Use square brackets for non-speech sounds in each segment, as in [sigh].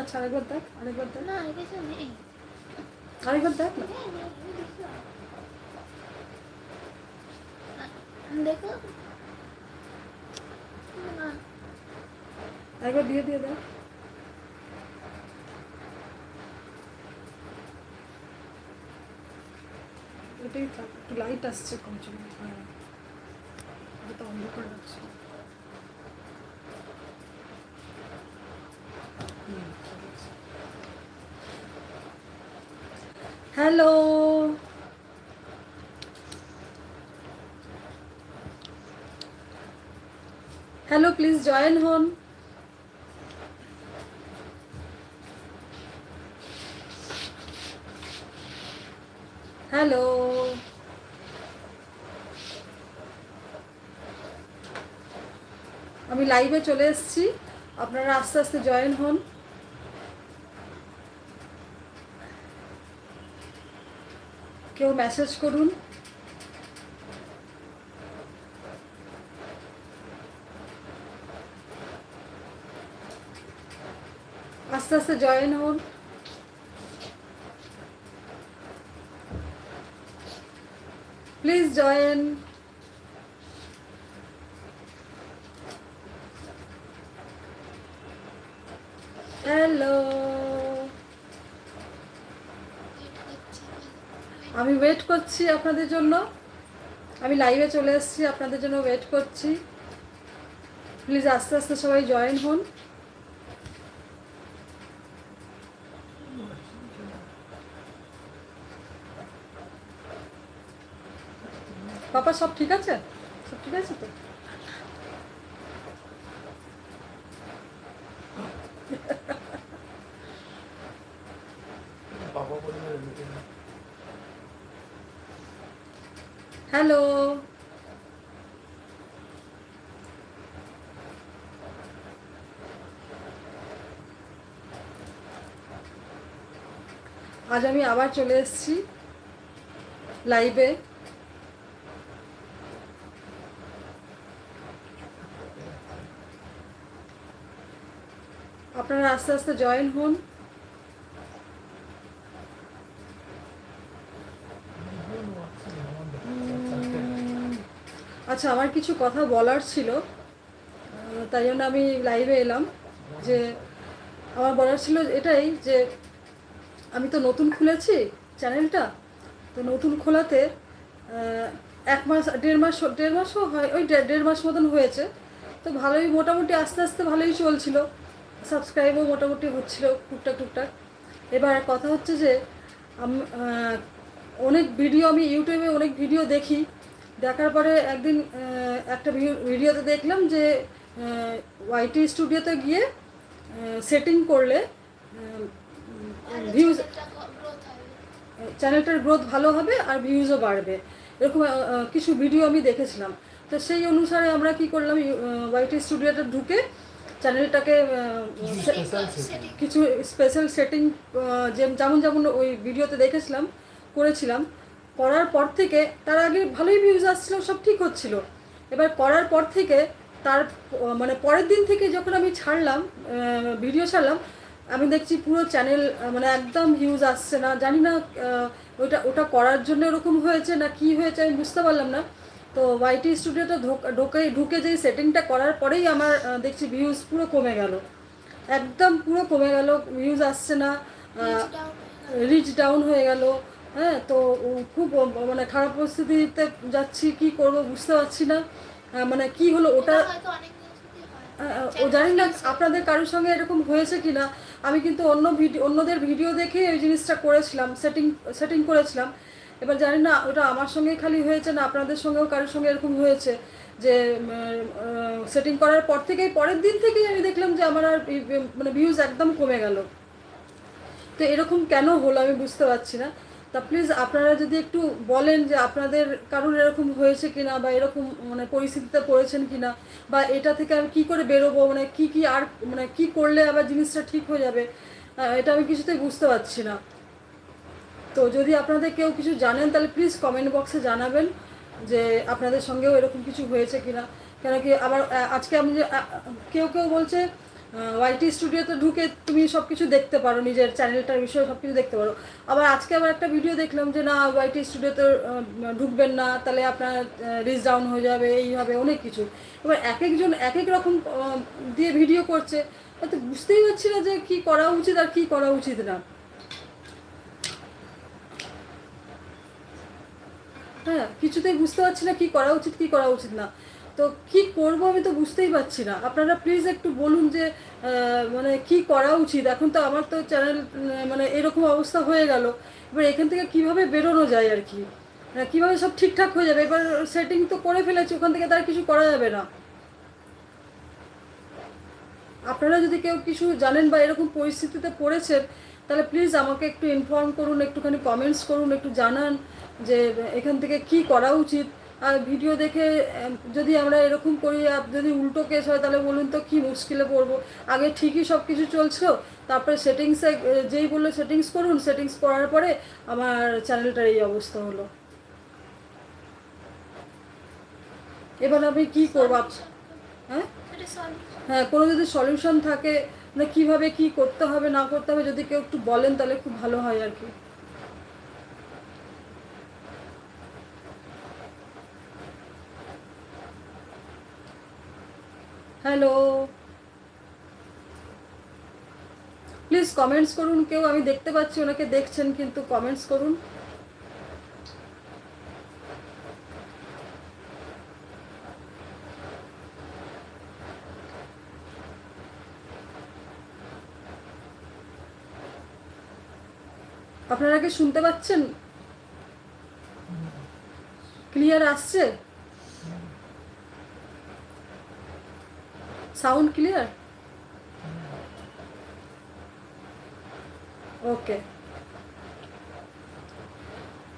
আচ্ছা আরেকবার দেখ আরেকবার দেখ। না আরেকবার দেখ না। দেখলাম। না, দেখো। না। একবার দিয়ে দিয়ে দেখ। থাক একটু লাইট আসছে কম চলে হ্যাঁ অন্ধকার লাগছে। হ্যালো হ্যালো প্লিজ জয়েন হন হ্যালো আমি লাইভে চলে এসেছি। আপনারা আস্তে আস্তে জয়েন হন। কেউ মেসেজ করুন। আস্তে আস্তে জয়েন হন। প্লিজ জয়েন হ্যালো আমি ওয়েট করছি আপনাদের জন্য। আমি লাইভে চলে এসেছি, আপনাদের জন্য ওয়েট করছি। প্লিজ আস্তে আস্তে সবাই জয়েন হন। পাপা, সব ঠিক আছে? সব ঠিক আছে তো? হ্যালো। আজ আমি আবার চলে এসেছি লাইভে আপনারা আস্তে আস্তে জয়েন হন। আচ্ছা আমার কিছু কথা বলার ছিল। তাই জন্য আমি লাইভে এলাম যে আমার বলার ছিল এটাই যে আমি তো নতুন খুলেছি চ্যানেলটা তো নতুন খোলাতে এক মাস, দেড় মাস, দেড় মাসও হয়, ওই দেড় মাস মতন হয়েছে। তো ভালোই, মোটামুটি আস্তে আস্তে ভালোই চলছিল। সাবস্ক্রাইবও মোটামুটি হচ্ছিল টুকটাক টুকটাক। এবার কথা হচ্ছে যে অনেক ভিডিও আমি ইউটিউবে অনেক ভিডিও দেখি। দেখার পরে একদিন একটা ভিডিওতে দেখলাম যে ওয়াইটি স্টুডিওতে গিয়ে সেটিং করলে ভিউজ চ্যানেলটার গ্রোথ ভালো হবে আর ভিউজও বাড়বে। এরকম কিছু ভিডিও আমি দেখেছিলাম। তো সেই অনুসারে আমরা কি করলাম ওয়াইটি স্টুডিওতে ঢুকে চ্যানেলটাকে কিছু স্পেশাল সেটিং যেমন যেমন ওই ভিডিওতে দেখেছিলাম করেছিলাম। করার পর থেকে তার আগে ভালোই ভিউজ আসছিল, সব ঠিক হচ্ছিল। এবার করার পর থেকে তার মানে পরের দিন থেকে যখন আমি ছাড়লাম ভিডিও ছাড়লাম, আমি দেখছি পুরো চ্যানেল মানে একদম ভিউজ আসছে না। জানি না ওইটা ওটা করার জন্য এরকম হয়েছে না কি হয়েছে আমি বুঝতে পারলাম না। তো ওয়াইটি স্টুডিওতে ঢোকে, ঢুকে যেই সেটিংটা করার পরেই আমার দেখছি ভিউজ পুরো কমে গেল। একদম পুরো কমে গেল ভিউজ আসছে না রিচ ডাউন হয়ে গেল। হ্যাঁ তো খুব মানে খারাপ পরিস্থিতিতে যাচ্ছি কি করব বুঝতে পারছি না। মানে কি হলো ওটা ও জানি না আপনাদের কারোর সঙ্গে এরকম হয়েছে কি না আমি কিন্তু অন্য ভিডিও অন্যদের ভিডিও দেখে ওই জিনিসটা করেছিলাম সেটিং সেটিং করেছিলাম। এবার জানি না ওটা আমার সঙ্গে খালি হয়েছে না আপনাদের সঙ্গেও কারোর সঙ্গে এরকম হয়েছে? যে সেটিং করার পর থেকেই পরের দিন থেকেই আমি দেখলাম যে আমার আর মানে ভিউজ একদম কমে গেল। তো এরকম কেন হলো আমি বুঝতে পারছি না। তা প্লিজ আপনারা যদি একটু বলেন যে আপনাদের কারোর এরকম হয়েছে কিনা বা এরকম মানে পরিস্থিতিতে পড়েছেন কিনা বা এটা থেকে আমি কী করে বেরোবো? মানে কি কি আর মানে কি করলে আবার জিনিসটা ঠিক হয়ে যাবে? এটা আমি কিছুতেই বুঝতে পারছি না। তো যদি আপনাদের কেউ কিছু জানেন, তাহলে প্লিজ কমেন্ট বক্সে জানাবেন যে আপনাদের সঙ্গেও এরকম কিছু হয়েছে কিনা। কেন কি আবার আজকে আমি যে কেউ কেউ বলছে ওয়াইটি স্টুডিওতে ঢুকে তুমি সব কিছু দেখতে পারো, নিজের চ্যানেলটার বিষয়ে সব কিছু দেখতে পারো। আবার আজকে আবার একটা ভিডিও দেখলাম যে, না ওয়াইটি স্টুডিওতে ঢুকবেন না, তাহলে আপনার রিচ ডাউন হয়ে যাবে, এই হবে, অনেক কিছু। এবার এক একজন এক এক রকম দিয়ে ভিডিও করছে। তো বুঝতেই পারছি না যে কি করা উচিত আর কি করা উচিত না। হ্যাঁ কিছুতেই বুঝতে পারছি না কি করা উচিত, কি করা উচিত না। তো কি করব আমি তো বুঝতেই পারছি না। আপনারা প্লিজ একটু বলুন যে মানে কি করা উচিত? এখন তো আমার তো চ্যানেল মানে এরকম অবস্থা হয়ে গেল। এবার এখান থেকে কীভাবে বেরোনো যায় আর কি? মানে কীভাবে সব ঠিকঠাক হয়ে যাবে? এবার সেটিং তো করে ফেলেছি, ওখান থেকে তার কিছু করা যাবে না। আপনারা যদি কেউ কিছু জানেন বা এরকম পরিস্থিতিতে পড়েছেন, তাহলে প্লিজ আমাকে একটু ইনফর্ম করুন, একটুখানি কমেন্টস করুন, একটু জানান যে, এখান থেকে কি করা উচিত? ভিডিও দেখে যদি আমরা এরকম করি, আর যদি উল্টো কেস হয়, তাহলে বলুন তো কী মুশকিলে পড়ব? আগে ঠিকই সব কিছু চলছিল, তারপরে সেটিংসে যেই বলল সেটিংস করুন সেটিংস করার পরে আমার চ্যানেলটার এই অবস্থা হলো। এবার আমি কি করব? হ্যাঁ? হ্যাঁ কোনো যদি সলিউশন থাকে না কীভাবে কি করতে হবে, না করতে হবে, যদি কেউ একটু বলেন, তাহলে খুব ভালো হয় আর কি। হ্যালো প্লিজ কমেন্টস করুন, কেউ আমি দেখতে পাচ্ছি, ওনাকে দেখছেন কিন্তু কমেন্টস করুন। আপনারা কি শুনতে পাচ্ছেন? ক্লিয়ার আসছে? সাউন্ড ক্লিয়ার ওকে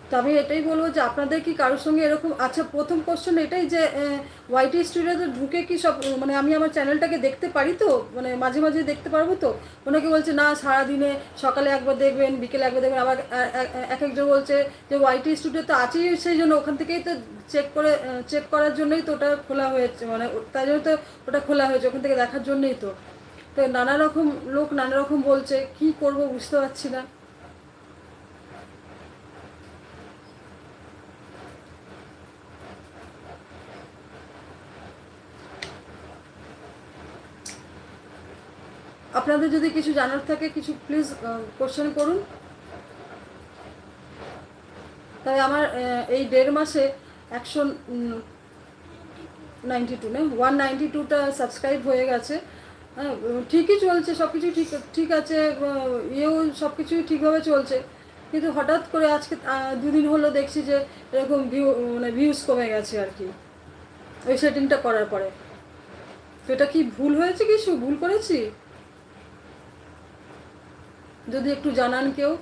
তো আমি এটাই বলব যে আপনাদের কি কারোর সঙ্গে এরকম আচ্ছা প্রথম কোশ্চেন এটাই যে ওয়াইটি স্টুডিওতে ঢুকে কি সব মানে আমি আমার চ্যানেলটাকে দেখতে পারি তো? মানে মাঝে মাঝে দেখতে পারব তো? ওনাকে বলছে, না, সারাদিনে সকালে একবার দেখবেন, বিকেলে একবার দেখবেন। আবার এক একজন বলছে যে ওয়াইটি স্টুডিও তো আছেই সেই জন্য, ওখান থেকেই তো চেক করে চেক করার জন্যই তো ওটা খোলা হয়েছে। মানে তাই জন্য তো ওটা খোলা হয়েছে, ওখান থেকে দেখার জন্যই তো। তো নানা রকম লোক, নানা রকম বলছে, কি করব বুঝতে পারছি না। আপনাদের যদি কিছু জানার থাকে, কিছু প্লিজ কোশ্চেন করুন। তাই আমার এই দেড় মাসে একশো নাইনটি টু না ওয়ান নাইনটি টুটা সাবস্ক্রাইব হয়ে গেছে। হ্যাঁ ঠিকই চলছে সব কিছু ঠিক ঠিক আছে ইয়েও সব কিছুই ঠিকভাবে চলছে। কিন্তু হঠাৎ করে আজকে দুদিন হলো দেখছি যে এরকম ভিউ মানে ভিউজ কমে গেছে আর কি। ওই সেটিংটা করার পরে। তো এটা কি ভুল হয়েছে কিছু? ভুল করেছি? যদি একটু জানান কেউ।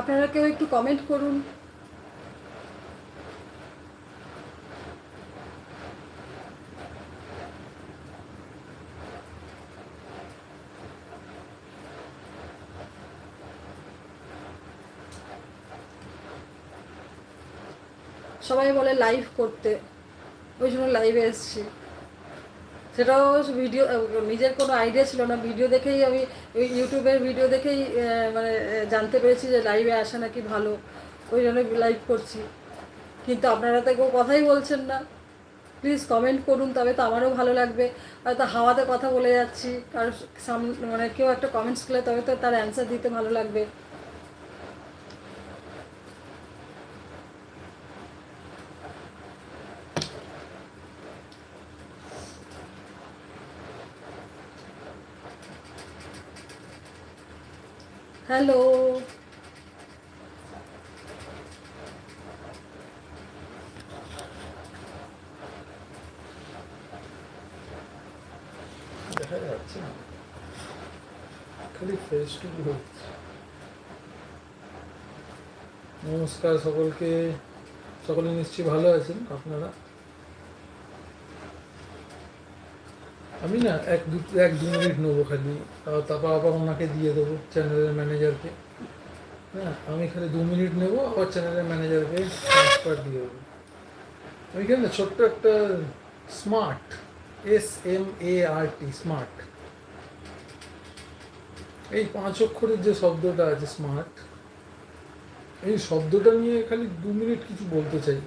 আপনারা কেউ একটু কমেন্ট করুন। সবাই বলে লাইভ করতে। ওই জন্য লাইভে এসছি। সেটাও ভিডিও নিজের কোনো আইডিয়া ছিল না। ভিডিও দেখেই আমি, ওই ইউটিউবের ভিডিও দেখেই মানে জানতে পেরেছি যে লাইভে আসা নাকি ভালো। ওই জন্য লাইভ করছি। কিন্তু আপনারা তো কেউ কথাই বলছেন না। প্লিজ কমেন্ট করুন, তবে তো আমারও ভালো লাগবে। হয়তো হাওয়াতে কথা বলে যাচ্ছি। কারোর সামনে মানে কেউ একটা কমেন্টস করলে তবে তো তার অ্যান্সার দিতে ভালো লাগবে। হ্যালো। দেখা যাচ্ছে খালি ফেস টু হচ্ছে নমস্কার সকলকে। সকলে নিশ্চয়ই ভালো আছেন আপনারা? আমি না এক দু এক দু মিনিট নেব খালি। তারপর আবার ওনাকে দিয়ে দেবো চ্যানেলের ম্যানেজারকে হ্যাঁ আমি খালি দু মিনিট নেব, আবার চ্যানেলের ম্যানেজারকে ট্রান্সফার দিয়ে দেবো। ওইখানে না ছোট্ট একটা smart S M A R T smart এই পাঁচ অক্ষরের যে শব্দটা আছে স্মার্ট এই শব্দটা নিয়ে খালি দু মিনিট কিছু বলতে চাই।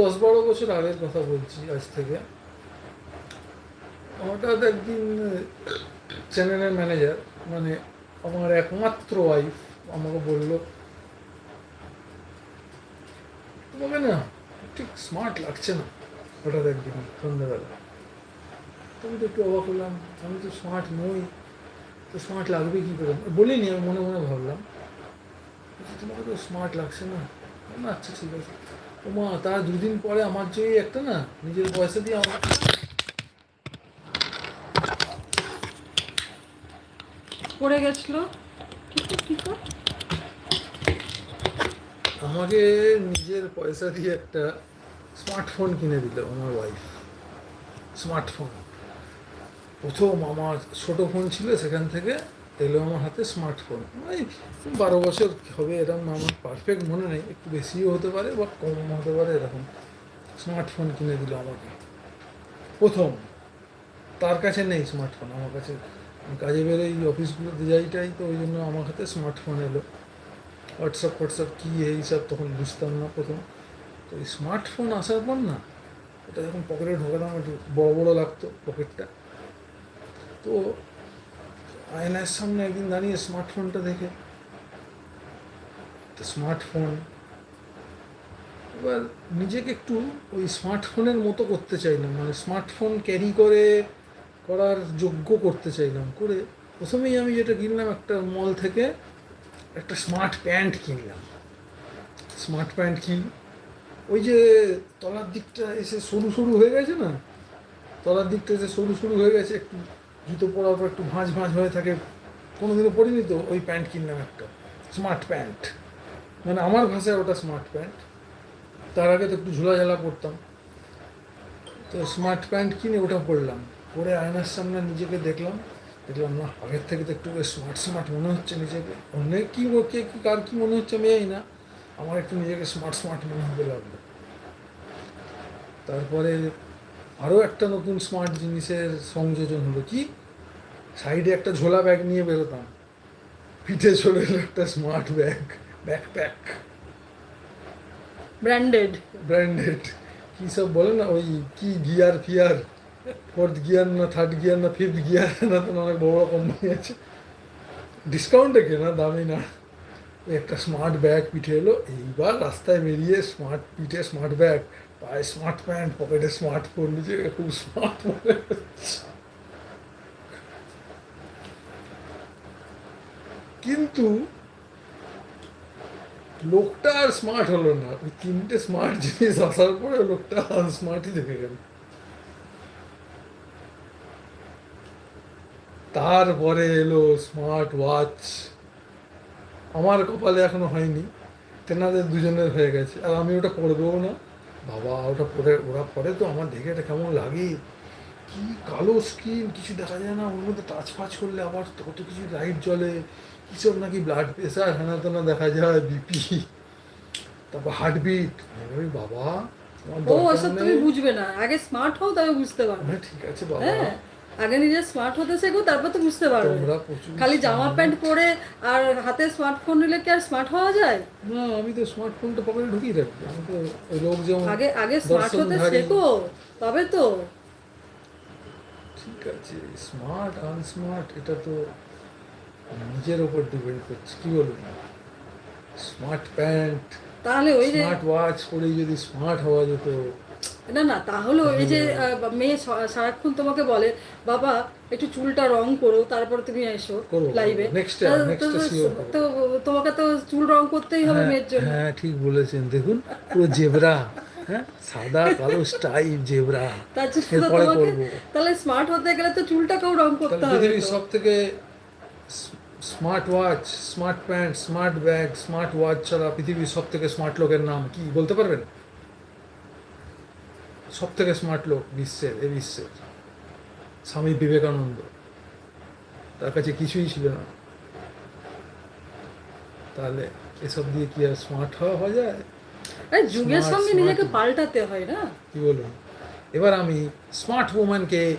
দশ বারো বছর আগের কথা বলছি আজ থেকে। হঠাৎ একদিন চ্যানেলের ম্যানেজার মানে আমার একমাত্র ওয়াইফ আমাকে বলল, তোমাকে না ঠিক স্মার্ট লাগছে না। হঠাৎ একদিন, সন্ধ্যাবেলা। তো আমি তো একটু অবাক হলাম, আমি তো স্মার্ট নই, তো স্মার্ট লাগবে কী করে? বলিনি, আমি মনে মনে ভাবলাম, তোমাকে তো স্মার্ট লাগছে না আচ্ছা ঠিক আছে। মা তার দুদিন পরে আমার যে একটা না নিজের পয়সা দিয়ে আমার পড়ে গেছিল? আমাকে নিজের পয়সা দিয়ে একটা স্মার্টফোন কিনে দিল আমার ওয়াইফ স্মার্টফোন প্রথম আমার ছোট ফোন ছিল সেখান থেকে এলো আমার হাতে স্মার্টফোন ওই বারো বছর হবে এরকম আমার পারফেক্ট মনে নেই। একটু বেশিও হতে পারে বা কম হতে পারে, এরকম স্মার্টফোন কিনে দিল আমাকে। প্রথম, তার কাছে নেই স্মার্টফোন আমার কাছে। কাজে বেরোই, অফিসগুলোতে যাইটাই, তো ওই জন্য আমার হাতে স্মার্টফোন এলো। হোয়াটসঅ্যাপ হোয়াটসঅ্যাপ কী এইসব তখন বুঝতাম না প্রথম। তো এই স্মার্টফোন আসার পর না ওটা যখন পকেটে ঢোকাতাম একটু বড় বড় লাগতো পকেটটা তো আয়নার সামনে একদিন দাঁড়িয়ে স্মার্টফোনটা দেখে। তো স্মার্টফোন এবার নিজেকে একটু ওই স্মার্টফোনের মতো করতে চাইলাম। মানে স্মার্টফোন ক্যারি করে, করার যোগ্য করতে চাইলাম। করে প্রথমেই আমি যেটা কিনলাম একটা মল থেকে একটা স্মার্ট প্যান্ট কিনলাম। স্মার্ট প্যান্ট কিন, ওই যে তলার দিকটা এসে সরু সরু হয়ে গেছে না? তলার দিকটা এসে সরু সরু হয়ে গেছে, একটু জুতো পরার পর একটু ভাঁজ ভাঁজ হয়ে থাকে। কোনোদিনও পরিনি তো ওই প্যান্ট কিনলাম একটা, স্মার্ট প্যান্ট। মানে আমার ভাষায় ওটা স্মার্ট প্যান্ট। তার আগে তো একটু ঝোলা ঝালা পরতাম তো স্মার্ট প্যান্ট কিনে ওটা পরলাম। পরে আয়নার সামনে নিজেকে দেখলাম। দেখলাম, না, আগের থেকে তো একটু স্মার্ট স্মার্ট মনে হচ্ছে নিজেকে। অনেক কী কে, কী, কার কী মনে হচ্ছে আমি না। আমার একটু নিজেকে স্মার্ট স্মার্ট মনে হতে লাগল। তারপরে আরও একটা নতুন স্মার্ট জিনিসের সংযোজন হলো কি? সাইডে একটা ঝোলা ব্যাগ নিয়ে বেরোতাম। পিঠে চলে এলো একটা smart bag backpack branded branded কী সব বলে না ওই কি গিয়ার ফিয়ার? ফোর্থ গিয়ার না থার্ড গিয়ার না ফিফথ গিয়ার না তো অনেক বড় কোম্পানি আছে। ডিসকাউন্টে কেনা দামি না। একটা স্মার্ট ব্যাগ পিঠে এলো এইবার রাস্তায় বেরিয়ে স্মার্ট পিঠে স্মার্ট ব্যাগ পায়ে স্মার্ট প্যান্ট পকেটে স্মার্টফোন নিজেকে খুব স্মার্ট মনে হচ্ছে। কিন্তু লোকটা আর স্মার্ট হলো না। ওই তিনটে স্মার্ট জিনিস আসার পরে লোকটা আনস্মার্টই দেখে গেল। তারপরে এলো স্মার্ট ওয়াচ আমার কপালে এখনও হয়নি। তেনাদের দুজনের হয়ে গেছে। আর আমি ওটা পরবেও না। বাবা, ওটা পরে, ওরা পরে তো আমার দেখে এটা কেমন লাগে। কি কালো স্ক্রিন কিছু দেখা যায় না। ওর মধ্যে টাচ ফাচ করলে আবার কত কিছু লাইট জ্বলে। কিসব নাকি ব্লাড প্রেশার হেনা তেনা দেখা যায় বিপি তারপর হার্টবিট বাবা ও ওসব তুমি বুঝবে না। আগে স্মার্ট হও তবে বুঝতে পারবে। ঠিক আছে বাবা। হ্যাঁ আগে নিজে স্মার্ট হতে শেখো তারপর তো বুঝতে পারবে। খালি জামা প্যান্ট পরে আর হাতে স্মার্টফোন নিলে কি আর স্মার্ট হওয়া যায়? না আমি তো স্মার্টফোনটা পকেটে ঢুকিয়ে রাখি আমি তো লোক যেমন আগে আগে স্মার্ট হতে শেখো তবে তো। ঠিক আছে স্মার্ট আনস্মার্ট এটা তো নিজের ওপর ডিপেন্ড করছে। কি বলব? স্মার্ট প্যান্ট তাহলে ওই যে স্মার্ট ওয়াচ পরেই যদি স্মার্ট হওয়া যেত। না না তাহলে ওই যে মেয়ে সারাক্ষণ তোমাকে বলে বাবা একটু চুলটা রং করো তারপর তুমি এসো লাইভে করব। তো তোমাকে তো চুল রং করতেই হবে হ্যাঁ, মেয়ের জন্য। হ্যাঁ ঠিক বলেছেন। দেখুন পুরো জেবরা হ্যাঁ সাদা কালো স্টাইল জেবরা। তাহলে স্মার্ট হতে গেলে তো চুলটাকেও রং করতে হবে পৃথিবীর সব থেকে smart watch smart pant smart bag smart watch ছাড়া পৃথিবীর সব থেকে স্মার্ট লোকের নাম কি? বলতে পারবেন? সব থেকে স্মার্ট লোক বিশ্বের এ বিশ্বের। স্বামী বিবেকানন্দ। তার কাছে কিছুই ছিল না। তাহলে এসব দিয়ে কি আর স্মার্ট হওয়া যায়? যুগের সঙ্গে নিজেকে পাল্টাতে হয় না? কি বলুন? এবার আমি স্মার্ট ওম্যানকে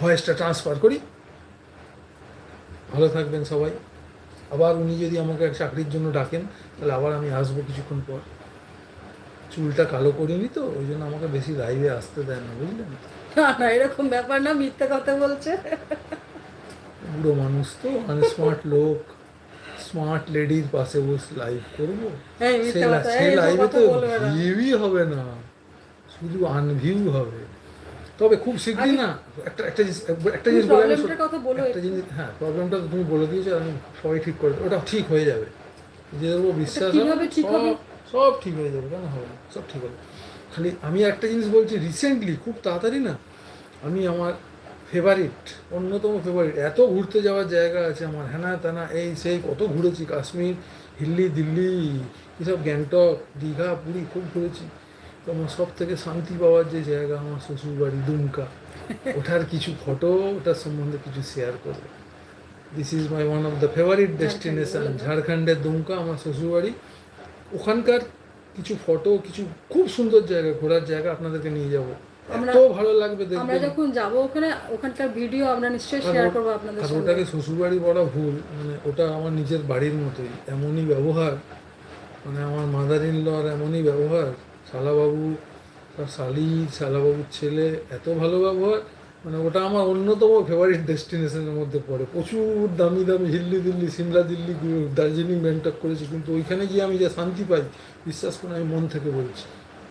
ভয়েসটা ট্রান্সফার করি। ভালো থাকবেন সবাই। আবার উনি যদি আমাকে এক চাকরির জন্য ডাকেন তাহলে আবার আমি আসব কিছুক্ষণ পর। চুলটা কালো করিনি তো ওই জন্য আমাকে বেশি লাইভে আসতে দেয় না বুঝলেন? না না এরকম ব্যাপার না মিথ্যে কথা বলছে। বুড়ো মানুষ তো মানে স্মার্ট লোক স্মার্ট লেডির পাশে বসে লাইভ করব। সে কথা সে লাইভে তো ভিউই হবে না শুধু আনভিউ হবে। তবে খুব শীঘ্রই না একটা একটা জিনিস একটা জিনিস বলে একটা হ্যাঁ প্রবলেমটা তো তুমি বলে দিয়েছ আমি সবাই ঠিক করে। ওটা ঠিক হয়ে যাবে নিজেদের উপর বিশ্বাস? সব ঠিক হয়ে যাবে কেন হবে? সব ঠিক হবে খালি আমি একটা জিনিস বলছি রিসেন্টলি খুব তাড়াতাড়ি না আমি আমার ফেভারিট অন্যতম ফেভারিট এত ঘুরতে যাওয়ার জায়গা আছে আমার হ্যানা তেনা এই সেই কত ঘুরেছি কাশ্মীর হিল্লি দিল্লি এসব গ্যাংটক দীঘা পুরী খুব ঘুরেছি তো আমার সব থেকে শান্তি পাওয়ার যে জায়গা আমার শ্বশুরবাড়ি দুমকা ওঠার কিছু ফটো ওটার সম্বন্ধে কিছু শেয়ার করবে this is my one of the favourite destination ঝাড়খণ্ডের দুমকা আমার শ্বশুরবাড়ি। ওখানকার কিছু ফটো কিছু খুব সুন্দর জায়গা ঘোরার জায়গা আপনাদেরকে নিয়ে যাব। এত ভালো লাগবে আমরা যখন যাব ওখানে ওখানকার ভিডিও আমরা নিশ্চয়ই শেয়ার করব আপনাদের সঙ্গে। ওটাকে শ্বশুরবাড়ি বলা ভুল। মানে ওটা আমার নিজের বাড়ির মতোই। এমনই ব্যবহার। মানে আমার মাদার ইন লর এমনই ব্যবহার। শালাবাবু তার শালি, শালাবাবুর ছেলে, এত ভালো ব্যবহার? মানে ওটা আমার অন্যতম ফেভারিট ডেস্টিনেশনের মধ্যে পড়ে। প্রচুর দামি দামি হিল্লি দিল্লি, সিমলা দিল্লি, দার্জিলিং ব্যাংটক করেছি, কিন্তু ওইখানে গিয়ে আমি যা শান্তি পাই, বিশ্বাস করে আমি মন থেকে বলছি।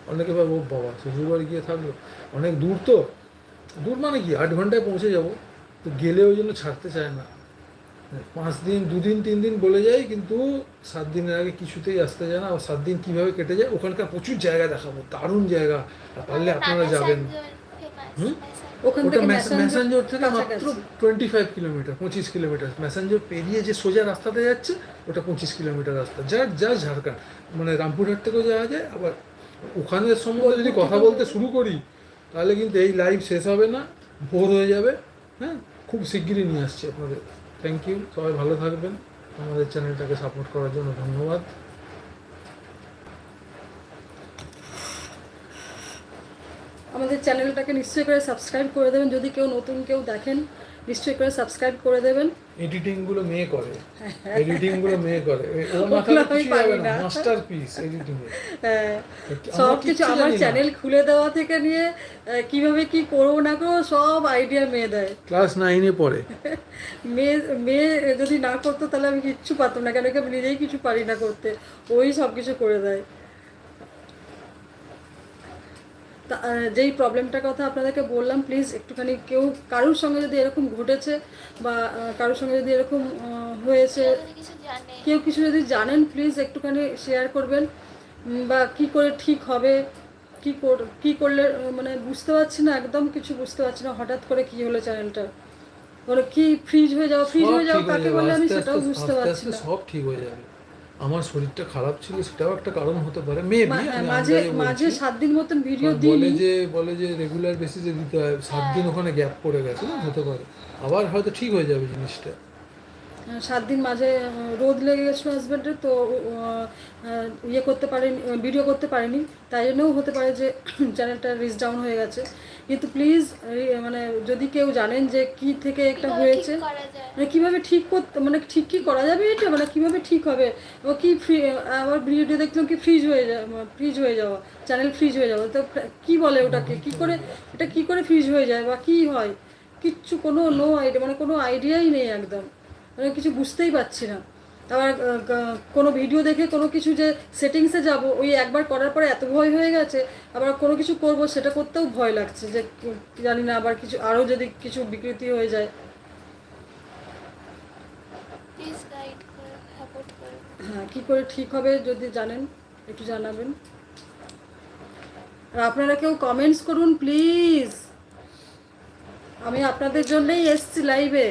অনেকে ভাবে বাবা শ্বশুরবাড়ি গিয়ে থাকল। অনেক দূর তো। দূর মানে কি? আট ঘন্টায় পৌঁছে যাব। তো গেলে ওই জন্য ছাড়তে চায় না। পাঁচ দিন দুদিন তিন দিন বলে যায় কিন্তু সাত দিনের আগে কিছুতেই আসতে যায় না। সাত দিন কীভাবে কেটে যায় ওখানকার প্রচুর জায়গা দেখাবো দারুণ জায়গা। পারলে আপনারা যাবেন। হুম? ওটা থেকে ম্যাসেঞ্জোর থেকে মাত্র টোয়েন্টি ফাইভ কিলোমিটার পঁচিশ কিলোমিটার ম্যাসেঞ্জোর পেরিয়ে যে সোজা রাস্তাতে যাচ্ছে ওটা পঁচিশ কিলোমিটার রাস্তা। যা যা ঝাড়খণ্ড। মানে রামপুরহাট থেকেও যাওয়া যায় আবার ওখানের সম্বন্ধে যদি কথা বলতে শুরু করি তাহলে কিন্তু এই লাইভ শেষ হবে না ভোর হয়ে যাবে। হ্যাঁ? খুব শিগগিরই নিয়ে আসছে আপনাদের। থ্যাংক ইউ সবাই ভালো থাকবেন। আমাদের চ্যানেলটাকে সাপোর্ট করার জন্য ধন্যবাদ। আমাদের চ্যানেলটাকে নিশ্চয়ই করে সাবস্ক্রাইব করে দেবেন। যদি কেউ নতুন কেউ দেখেন, নিশ্চয়ই করে সাবস্ক্রাইব করে দেবেন। এডিটিংগুলো মেয়ে করে। এডিটিংগুলো মেয়ে করে। ও না। মাস্টার পিস এডিটিং এ হ্যাঁ, সব কিছু আমার চ্যানেল খুলে দেওয়া থেকে নিয়ে কীভাবে কি করব না করব সব আইডিয়া মেয়ে দেয়। ক্লাস নাইনে পড়ে। মেয়ে মেয়ে যদি না করতো তাহলে আমি কিচ্ছু পারতাম না। কেন কি আমি নিজেই কিছু পারি না করতে। ওই সব কিছু করে দেয় তা, আহ, যেই প্রবলেমটার কথা আপনাদেরকে বললাম প্লিজ একটুখানি কেউ কারোর সঙ্গে যদি এরকম ঘটেছে বা কারোর সঙ্গে যদি এরকম হয়েছে কেউ কিছু যদি জানেন প্লিজ একটুখানি শেয়ার করবেন বা কি করে ঠিক হবে কি কর কি করলে মানে বুঝতে পারছি না একদম কিছু বুঝতে পারছি না হঠাৎ করে কি হলো চ্যানেলটা মানে কি ফ্রিজ হয়ে যাওয়া ফ্রিজ হয়ে যাওয়া কাকে বলে আমি সেটাও বুঝতে পারছি না। সব ঠিক হয়ে যাবে। আমার শরীরটা খারাপ ছিল সেটাও একটা কারণ হতে পারে। মেয়ে হ্যাঁ, মাঝে মাঝে সাত দিন মতন ভিডিও বলে যে বলে যে রেগুলার বেসিসে দিতে হয় সাত দিন ওখানে গ্যাপ পড়ে গেছে না হতে পারে। আবার হয়তো ঠিক হয়ে যাবে জিনিসটা। সাত দিন মাঝে রোদ লেগে গেছিল হাজব্যান্ডের তো ইয়ে করতে পারেনি ভিডিও করতে পারেনি। তাই জন্যও হতে পারে যে চ্যানেলটা রিচ ডাউন হয়ে গেছে। কিন্তু প্লিজ মানে যদি কেউ জানেন যে কি থেকে একটা হয়েছে মানে কীভাবে ঠিক করতে মানে ঠিক কি করা যাবে এটা? মানে কীভাবে ঠিক হবে? ও কি ফ্রি আবার ভিডিও দেখলাম কি ফ্রিজ হয়ে যায় ফ্রিজ হয়ে যাওয়া চ্যানেল ফ্রিজ হয়ে যাওয়া। তো কি বলে ওটাকে? কি করে এটা কি করে ফ্রিজ হয়ে যায় বা কি হয়? কিচ্ছু কোনো নো আইডিয়া মানে কোনো আইডিয়াই নেই একদম। মানে কিছু বুঝতেই পারছি না। আবার কোনো ভিডিও দেখে কোনো কিছু যে সেটিংসে যাব ওই একবার করার পরে এত ভয় হয়ে গেছে আবার কোনো কিছু করব সেটা করতেও ভয় লাগছে যে জানি না আবার কিছু আরও যদি কিছু বিকৃতি হয়ে যায়। হ্যাঁ কী করে ঠিক হবে যদি জানেন একটু জানাবেন। আর আপনারা কেউ কমেন্টস করুন প্লিজ আমি আপনাদের জন্যই এসছি লাইভে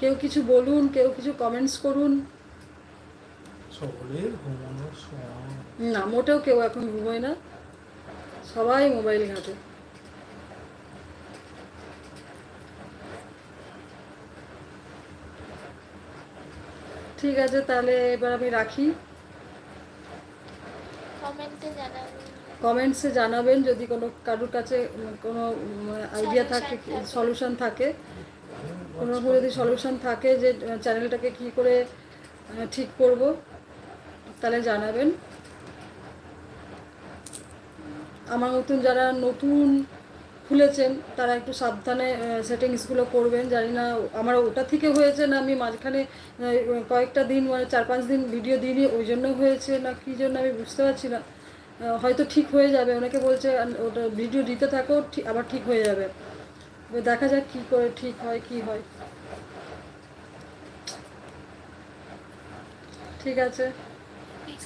কেউ কিছু বলুন কেউ কিছু কমেন্টস করুন। না মোটেও কেউ এখন ঘুমোয় না। সবাই মোবাইল ঘাটে। ঠিক আছে তাহলে এবার আমি রাখি। কমেন্টে জানাবেন। কমেন্টসে জানাবেন যদি কোনো কারোর কাছে কোনো আইডিয়া থাকে। সলিউশন থাকে। কোনো যদি সলিউশন থাকে যে চ্যানেলটাকে কি করে ঠিক করব, তাহলে জানাবেন। আমার মতন যারা নতুন খুলেছেন, তারা একটু সাবধানে সেটিংসগুলো করবেন। জানি না, আমার ওটা থেকে হয়েছে না আমি মাঝখানে কয়েকটা দিন মানে চার পাঁচ দিন ভিডিও দিইনি, ওই জন্য হয়েছে না কী জন্য আমি বুঝতে পারছি না। হয়তো ঠিক হয়ে যাবে। অনেকে বলছে ওটা ভিডিও দিতে থাকো আবার ঠিক হয়ে যাবে। দেখা যাক কী করে ঠিক হয়, কি হয়। ঠিক আছে।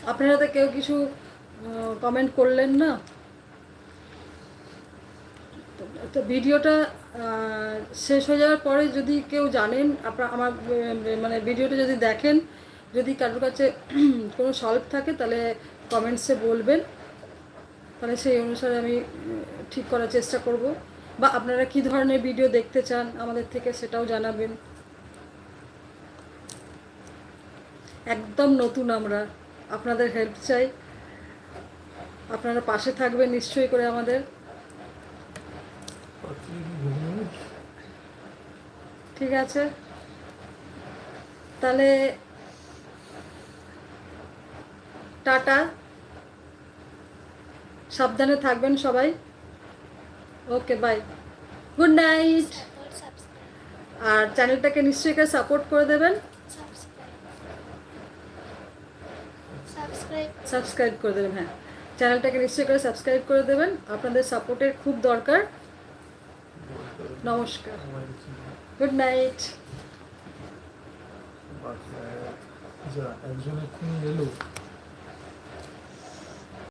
আপনারা তো কেউ কিছু কমেন্ট করলেন না? তো- তো ভিডিওটা শেষ হয়ে যাওয়ার পরে যদি কেউ জানেন, আপনার, আমার মানে ভিডিওটা যদি দেখেন, যদি কারোর কাছে [clears throat] কোনো সলভ থাকে, তাহলে কমেন্টসে বলবেন। তাহলে সেই অনুসারে আমি ঠিক করার চেষ্টা করব। বা আপনারা কী ধরনের ভিডিও দেখতে চান আমাদের থেকে সেটাও জানাবেন। একদম নতুন আমরা। আপনাদের হেল্প চাই। আপনারা পাশে থাকবেন নিশ্চয়ই করে আমাদের। ঠিক আছে? তাহলে টাটা। সাবধানে থাকবেন সবাই। Okay bye good night support subscribe আর চ্যানেলটাকে নিশ্চয়ই করে সাপোর্ট করে দেবেন। সাবস্ক্রাইব সাবস্ক্রাইব সাবস্ক্রাইব করে দেবেন হ্যাঁ। চ্যানেলটাকে নিশ্চয়ই করে সাবস্ক্রাইব করে দেবেন। আপনাদের সাপোর্টের খুব দরকার। নমস্কার। গুড নাইট যা একজন এক্ষুনি এলো